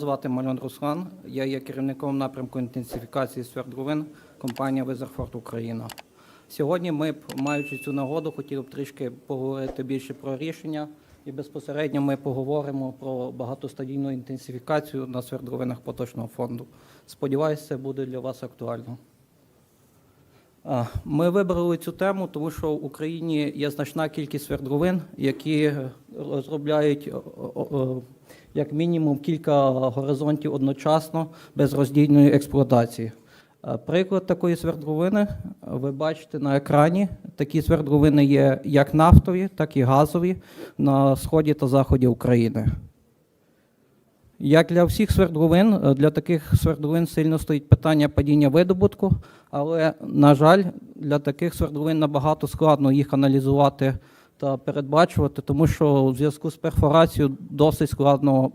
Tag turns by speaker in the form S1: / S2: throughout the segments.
S1: звати Мальон Руслан. Я є керівником напрямку інтенсифікації свердловин компанія Везерфорд Україна. Сьогодні ми, маючи цю нагоду, хотіли б трішки поговорити більше про рішення, і безпосередньо ми поговоримо про багатостадійну інтенсифікацію на свердловинах поточного фонду. Сподіваюся, це буде для вас актуально. Ми вибрали цю тему, тому що в Україні є значна кількість свердловин, які е, розробляють як мінімум кілька горизонтів одночасно без роздільної експлуатації. Е, Приклад такої свердловини ви бачите на екрані. Такі свердловини є як нафтові, так і газові на сході та заході України. Як для всіх свердловин, е, для таких свердловин сильно стоїть питання падіння видобутку, але, на жаль, для таких свердловин набагато складно їх аналізувати та передбачувати, тому що в зв'язку з перфорацією досить складно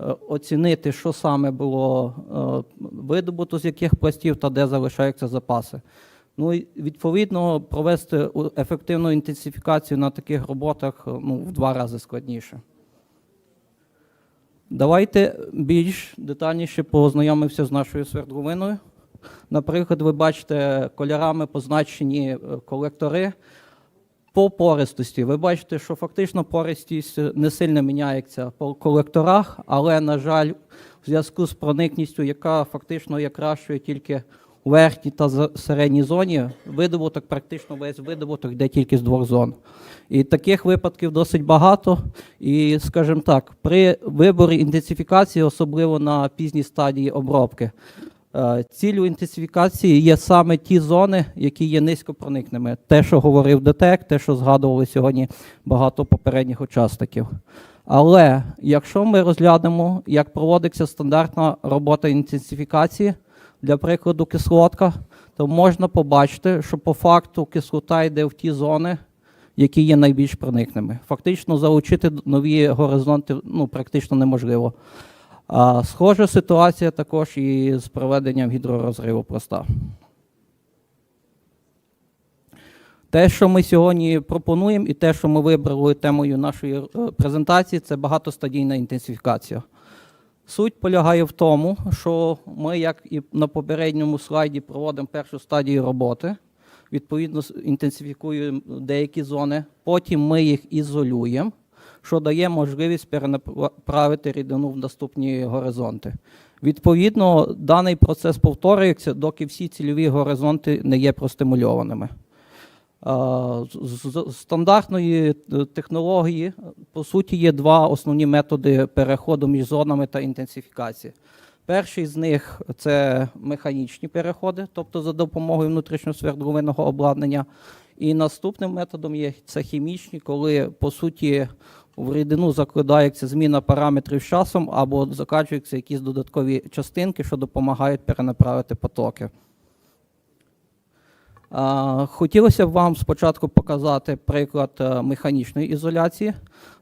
S1: е, оцінити, що саме було е, видобуто з яких пластів та де залишаються запаси. Ну і відповідно провести ефективну інтенсифікацію на таких роботах е, ну, в два рази складніше. Давайте більш детальніше познайомимося з нашою свердловиною. Наприклад, ви бачите кольорами позначені колектори по пористості. Ви бачите, що фактично пористість не сильно міняється по колекторах, але, на жаль, в зв'язку з проникністю, яка фактично є кращою тільки у верхній та середній зоні, видобуток, практично весь видобуток йде тільки з двох зон. І таких випадків досить багато. І, скажімо так, при виборі інтенсифікації, особливо на пізній стадії обробки, ціллю інтенсифікації є саме ті зони, які є низькопроникними. Те, що говорив ДТЕК, те, що згадували сьогодні багато попередніх учасників. Але якщо ми розглянемо, як проводиться стандартна робота інтенсифікації, для прикладу, кислотка, то можна побачити, що по факту кислота йде в ті зони, які є найбільш проникними. Фактично залучити нові горизонти ну, практично неможливо. Схожа ситуація також і з проведенням гідророзриву проста. Те, що ми сьогодні пропонуємо, і те, що ми вибрали темою нашої е, презентації, це багатостадійна інтенсифікація. Суть полягає в тому, що ми, як і на попередньому слайді, проводимо першу стадію роботи, відповідно інтенсифікуємо деякі зони, потім ми їх ізолюємо, що дає можливість перенаправити рідину в наступні горизонти. Відповідно, даний процес повторюється, доки всі цільові горизонти не є простимульованими. З- стандартної е, технології, е, по суті, є два основні методи переходу між зонами та інтенсифікації. Перший з них це механічні переходи, тобто за допомогою внутрішньосвердловинного обладнання. І наступним методом є це хімічні, коли по суті в рідину закладається зміна параметрів з часом або закачуються якісь додаткові частинки, що допомагають перенаправити потоки. Хотілося б вам спочатку показати приклад е, механічної ізоляції.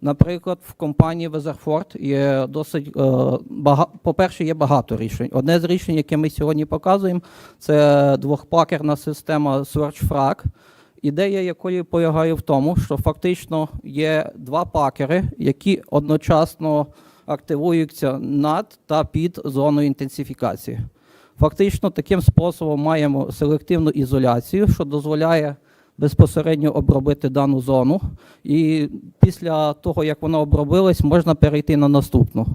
S1: Наприклад, в компанії Weatherford є досить е, бага... по-перше, є багато рішень. Одне з рішень, яке ми сьогодні показуємо, це двохпакерна система SearchFrag, ідея якої полягає в тому, що фактично є два пакери, які одночасно активуються над та під зоною інтенсифікації. Фактично, таким способом маємо селективну ізоляцію, що дозволяє безпосередньо обробити дану зону. І після того, як вона обробилась, можна перейти на наступну.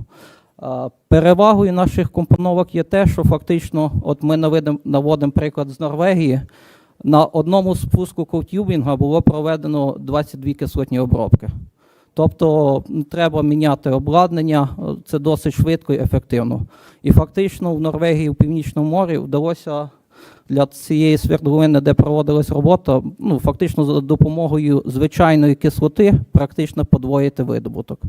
S1: Перевагою наших компоновок є те, що фактично, от ми наводимо приклад з Норвегії. На одному спуску ковтюбінга було проведено 22 кислотні обробки. Тобто треба міняти обладнання, е, це досить швидко і ефективно. І фактично в Норвегії, в Північному морі вдалося для цієї свердловини, де проводилась робота, ну, фактично за допомогою звичайної кислоти практично подвоїти видобуток.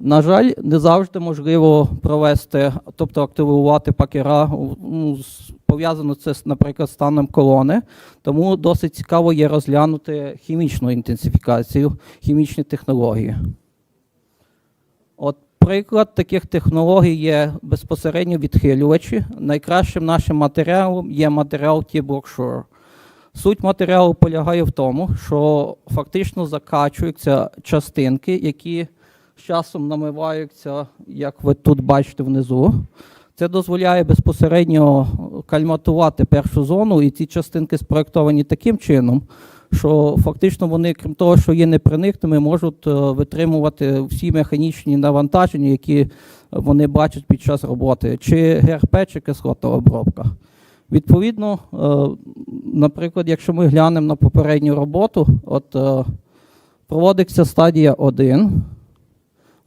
S1: На жаль, не завжди можливо провести, тобто активувати пакера. Ну, пов'язано це, наприклад, станом колони. Тому досить цікаво є розглянути хімічну інтенсифікацію, хімічні технології. От приклад таких технологій є безпосередньо відхилювачі. Найкращим нашим матеріалом є матеріал T-Block Суть матеріалу полягає в тому, що фактично закачуються частинки, які з часом намиваються, як ви тут бачите внизу. Це дозволяє безпосередньо кальматувати першу зону, і ці частинки спроектовані таким чином, що фактично вони, крім того, що є непроникними, можуть е, витримувати всі механічні навантаження, які вони бачать під час роботи, чи ГРП, чи кислотна обробка. Відповідно, е, наприклад, якщо ми глянемо на попередню роботу, от е, проводиться стадія 1,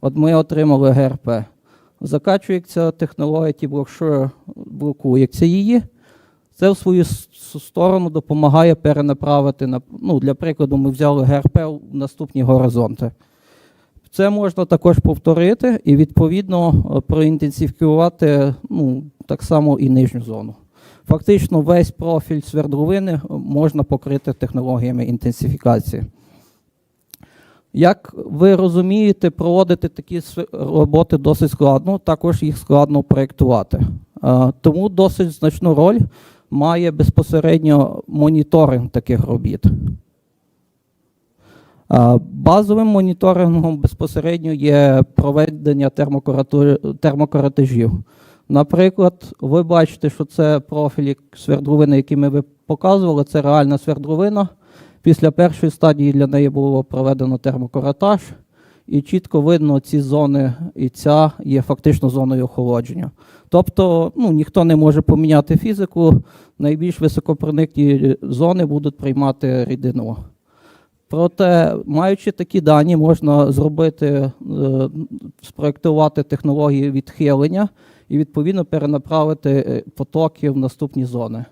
S1: от ми отримали ГРП. Закачується технологія T-Block блокується її. Це в свою сторону допомагає перенаправити на ну, для прикладу, ми взяли ГРП в наступні горизонти. Це можна також повторити і відповідно е, проінтенсифікувати ну, так само і нижню зону. Фактично, весь профіль свердловини е, можна покрити технологіями інтенсифікації. Як ви розумієте, проводити такі роботи досить складно, також їх складно проєктувати. Тому досить значну роль має безпосередньо моніторинг таких робіт. Базовим моніторингом безпосередньо є проведення термокоратежів. Наприклад, ви бачите, що це профілі свердловини, які ми показували, це реальна свердловина. Після першої стадії для неї було проведено термокоратаж, і чітко видно ці зони, і ця є фактично зоною охолодження. Тобто ну, ніхто не може поміняти фізику, найбільш високопроникні зони будуть приймати рідину. Проте, маючи такі дані, можна зробити, е, спроектувати технології відхилення і відповідно перенаправити е, потоки в наступні зони.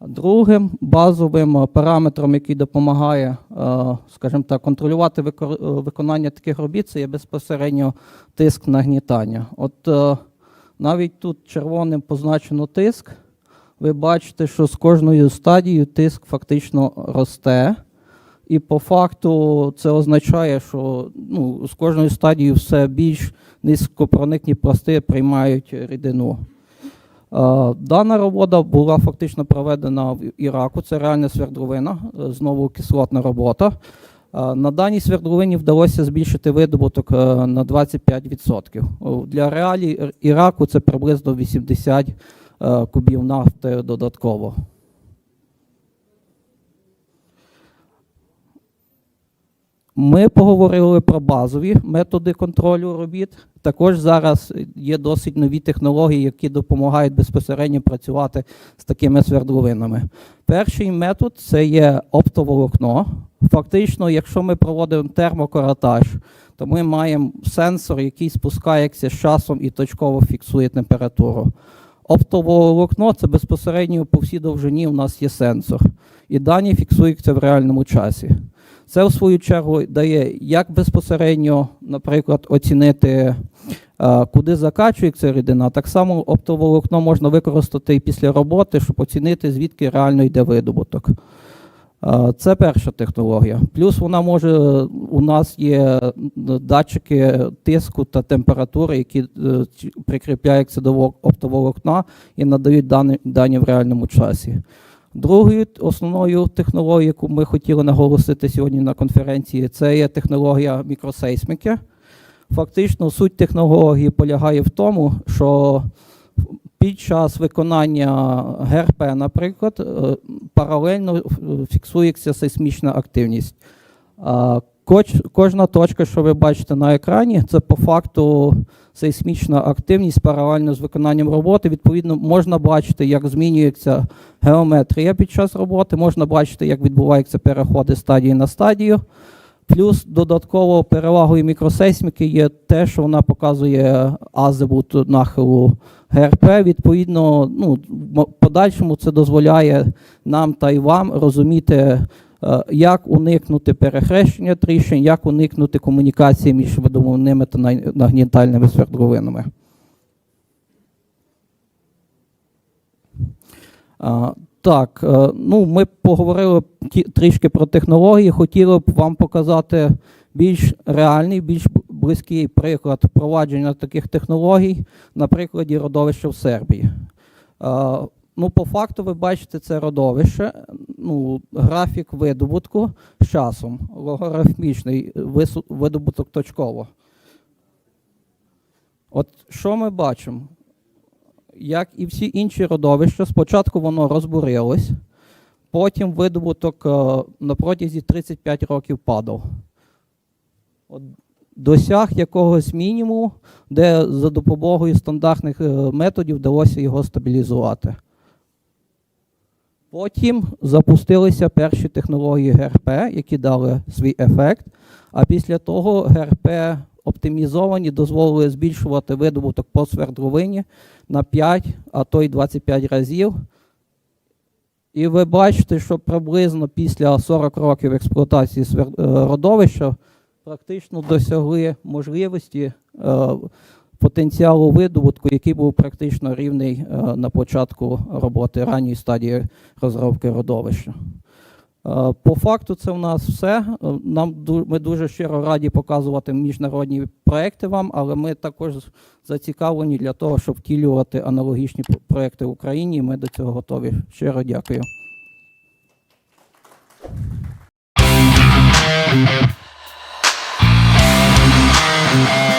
S1: Другим базовим е, параметром, який допомагає, е, скажімо так, контролювати е, виконання таких робіт, це є безпосередньо тиск нагнітання. От навіть тут червоним позначено тиск. Ви бачите, що з кожною стадією тиск фактично росте. І по факту це означає, що ну, з кожною стадією все більш низькопроникні пласти приймають рідину. Е, Дана робота була фактично проведена в Іраку. Це реальна свердловина, е, знову кислотна робота. Е, На даній свердловині вдалося збільшити видобуток на 25%. О, Для реалій Іраку це приблизно 80 е, кубів нафти додатково. Ми поговорили про базові методи контролю робіт. Також зараз є досить нові технології, які допомагають безпосередньо працювати з такими свердловинами. Перший метод це є оптоволокно. Фактично, якщо ми проводимо термокоратаж, то ми маємо сенсор, який спускається з часом і точково фіксує температуру. Оптоволокно це безпосередньо по всій довжині у нас є сенсор, і дані фіксуються в реальному часі. Це, в свою чергу, дає як безпосередньо, наприклад, оцінити, е, куди закачується рідина. Так само оптоволокно можна використати і після роботи, щоб оцінити, звідки реально йде видобуток. Е, Це перша технологія. Плюс вона може, у нас є е, датчики тиску та температури, які прикріпляються до оптоволокна і надають дані, дані в реальному часі. Другою основною технологією, яку ми хотіли наголосити сьогодні на конференції, це є технологія мікросейсміки. Фактично, суть технології полягає в тому, що під час виконання ГРП, наприклад, е, паралельно фіксується сейсмічна активність. Кожна точка, що ви бачите на екрані, це по факту сейсмічна активність паралельно з виконанням роботи. Відповідно, можна бачити, як змінюється геометрія під час роботи, можна бачити, як відбуваються переходи стадії на стадію. Плюс додатково перевагою мікросейсміки є те, що вона показує азимут нахилу ГРП. Відповідно, ну, подальшому це дозволяє нам та й вам розуміти, як уникнути перехрещення тріщин, як уникнути комунікації між видобувними та нагнітальними свердловинами. Так, е, ну ми поговорили трішки про технології. Хотіли б вам показати більш реальний, більш близький приклад впровадження таких технологій на прикладі родовища в Сербії. Ну, по факту, ви бачите це родовище, ну, графік видобутку з часом, логарифмічний видобуток точково. От що ми бачимо? Як і всі інші родовища, спочатку воно розбурилось, потім видобуток е, на протязі 35 років падав. От досяг якогось мінімуму, де за допомогою стандартних е, методів вдалося його стабілізувати. Потім запустилися перші технології ГРП, які дали свій ефект. А після того ГРП оптимізовані дозволили збільшувати видобуток по свердловині на 5, а то й 25 разів. І ви бачите, що приблизно після 40 років експлуатації е, родовища практично досягли можливості е, потенціалу видобутку, який був практично рівний е, на початку роботи ранній стадії розробки родовища. Е, по факту, це в нас все. Е, нам ми дуже щиро раді показувати міжнародні проекти вам, але ми також зацікавлені для того, щоб втілювати аналогічні проекти в Україні. Ми до цього готові. Щиро дякую. Thank you.